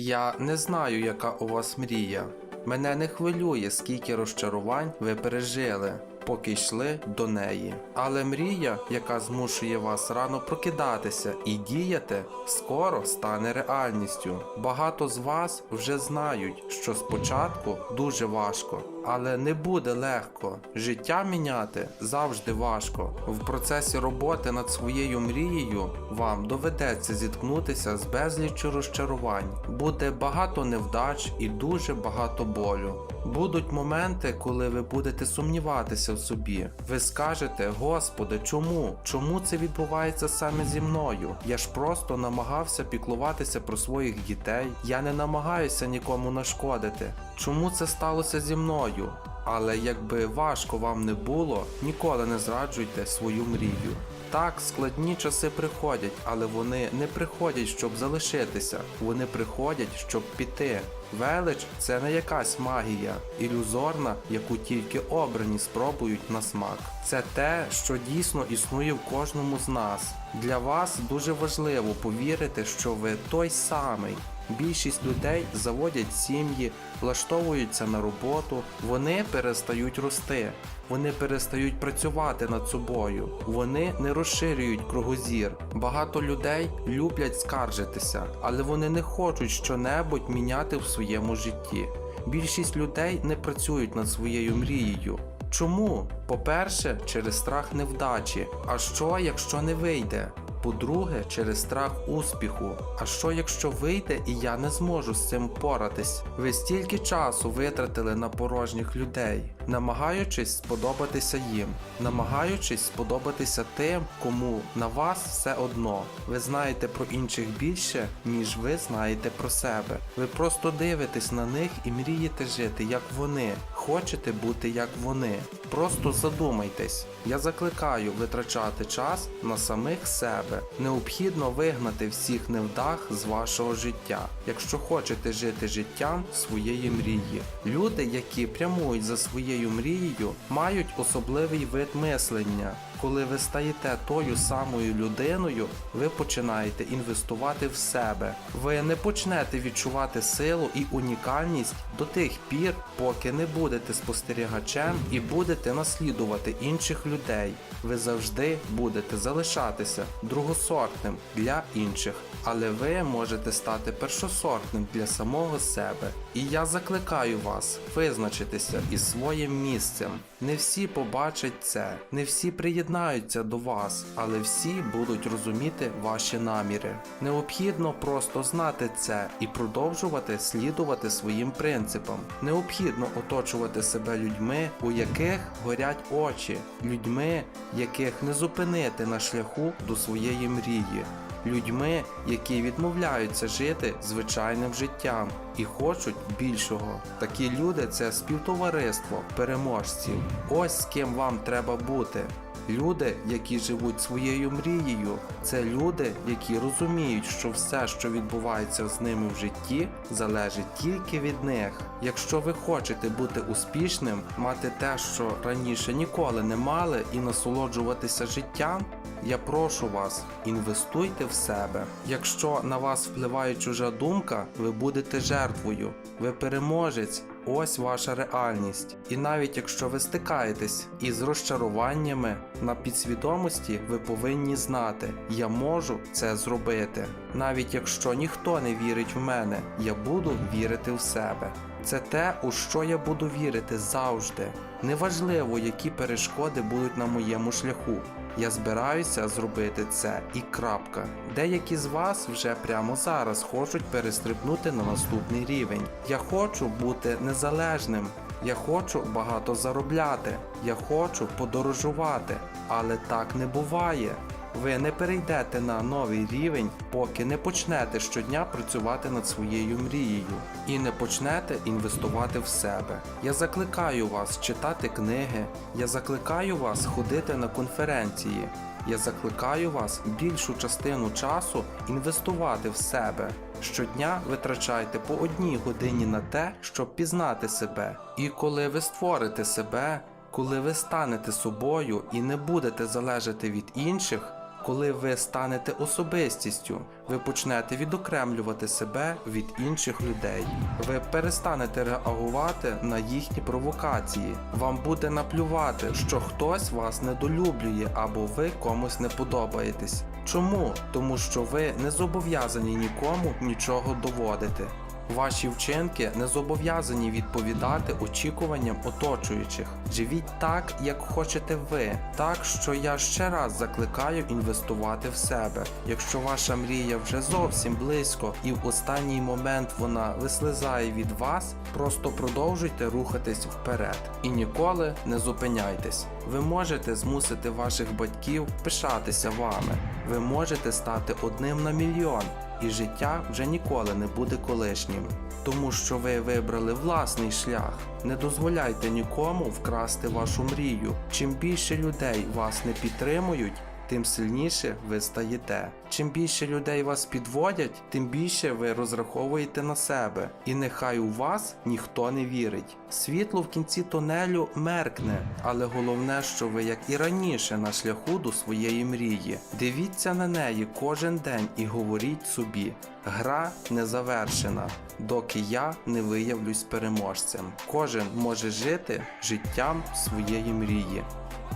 Я не знаю, яка у вас мрія. Мене не хвилює, скільки розчарувань ви пережили, поки йшли до неї. Але мрія, яка змушує вас рано прокидатися і діяти, скоро стане реальністю. Багато з вас вже знають, що спочатку дуже важко, але не буде легко. Життя міняти завжди важко. В процесі роботи над своєю мрією вам доведеться зіткнутися з безліччю розчарувань. Буде багато невдач і дуже багато болю. Будуть моменти, коли ви будете сумніватися в собі. Ви скажете: Господи, чому? Чому це відбувається саме зі мною? Я ж просто намагався піклуватися про своїх дітей. Я не намагаюся нікому нашкодити. Чому це сталося зі мною? Але якби важко вам не було, ніколи не зраджуйте свою мрію. Так, складні часи приходять, але вони не приходять, щоб залишитися. Вони приходять, щоб піти. Велич це не якась магія, ілюзорна, яку тільки обрані спробують на смак. Це те, що дійсно існує в кожному з нас. Для вас дуже важливо повірити, що ви той самий. Більшість людей заводять сім'ї, влаштовуються на роботу, вони перестають рости, вони перестають працювати над собою, вони не розширюють кругозір. Багато людей люблять скаржитися, але вони не хочуть щонебудь міняти в своєму житті. Більшість людей не працюють над своєю мрією. Чому? По-перше, через страх невдачі. А що, якщо не вийде? По-друге, через страх успіху. А що якщо вийде і я не зможу з цим поратись? Ви стільки часу витратили на порожніх людей, намагаючись сподобатися їм, намагаючись сподобатися тим, кому на вас все одно. Ви знаєте про інших більше, ніж ви знаєте про себе. Ви просто дивитесь на них і мрієте жити, як вони. Хочете бути як вони. Просто задумайтесь. Я закликаю витрачати час на самих себе. Необхідно вигнати всіх невдах з вашого життя, якщо хочете жити життям своєї мрії. Люди, які прямують за своєю мрією, мають особливий вид мислення. Коли ви стаєте тою самою людиною, ви починаєте інвестувати в себе. Ви не почнете відчувати силу і унікальність до тих пір, поки не будете спостерігачем і будете наслідувати інших людей. Ви завжди будете залишатися другосортним для інших, але ви можете стати першосортним для самого себе. І я закликаю вас визначитися із своїм місцем. Не всі побачать це, не всі приєднаються до вас, але всі будуть розуміти ваші наміри. Необхідно просто знати це і продовжувати слідувати своїм принципам. Необхідно оточувати себе людьми, у яких горять очі, людьми, яких не зупинити на шляху до своєї мрії. Людьми, які відмовляються жити звичайним життям і хочуть більшого. Такі люди це співтовариство переможців. Ось з ким вам треба бути. Люди, які живуть своєю мрією, це люди, які розуміють, що все, що відбувається з ними в житті, залежить тільки від них. Якщо ви хочете бути успішним, мати те, що раніше ніколи не мали, і насолоджуватися життям, я прошу вас, інвестуйте в себе. Якщо на вас впливає чужа думка, ви будете жертвою, ви переможець. Ось ваша реальність. І навіть якщо ви стикаєтесь із розчаруваннями на підсвідомості, ви повинні знати, я можу це зробити. Навіть якщо ніхто не вірить в мене, я буду вірити в себе. Це те, у що я буду вірити завжди. Неважливо, які перешкоди будуть на моєму шляху. Я збираюся зробити це і крапка. Деякі з вас вже прямо зараз хочуть перестрибнути на наступний рівень. Я хочу бути незалежним. Я хочу багато заробляти. Я хочу подорожувати. Але так не буває. Ви не перейдете на новий рівень, поки не почнете щодня працювати над своєю мрією і не почнете інвестувати в себе. Я закликаю вас читати книги, я закликаю вас ходити на конференції. Я закликаю вас більшу частину часу інвестувати в себе. Щодня витрачайте по одній годині на те, щоб пізнати себе. І коли ви створите себе, коли ви станете собою і не будете залежати від інших, Коли ви станете особистістю, ви почнете відокремлювати себе від інших людей. Ви перестанете реагувати на їхні провокації. Вам буде наплювати, що хтось вас недолюблює або ви комусь не подобаєтесь. Чому? Тому що ви не зобов'язані нікому нічого доводити. Ваші вчинки не зобов'язані відповідати очікуванням оточуючих. Живіть так, як хочете ви. Так що я ще раз закликаю інвестувати в себе. Якщо ваша мрія вже зовсім близько і в останній момент вона вислизає від вас, просто продовжуйте рухатись вперед і ніколи не зупиняйтесь. Ви можете змусити ваших батьків пишатися вами. Ви можете стати одним на мільйон і життя вже ніколи не буде колишнім. Тому що ви вибрали власний шлях. Не дозволяйте нікому вкрасти вашу мрію. Чим більше людей вас не підтримують, тим сильніше ви стаєте. Чим більше людей вас підводять, тим більше ви розраховуєте на себе. І нехай у вас ніхто не вірить. Світло в кінці тунелю меркне, але головне, що ви, як і раніше, на шляху до своєї мрії. Дивіться на неї кожен день і говоріть собі: гра не завершена, доки я не виявлюсь переможцем. Кожен може жити життям своєї мрії.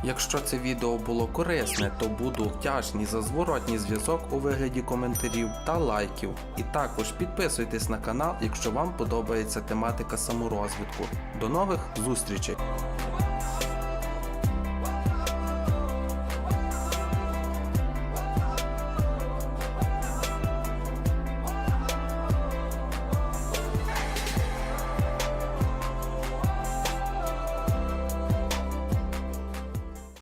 Якщо це відео було корисне, то буду вдячний за зворотній зв'язок у вигляді коментарів та лайків. І також підписуйтесь на канал, якщо вам подобається тематика саморозвитку. До нових зустрічей!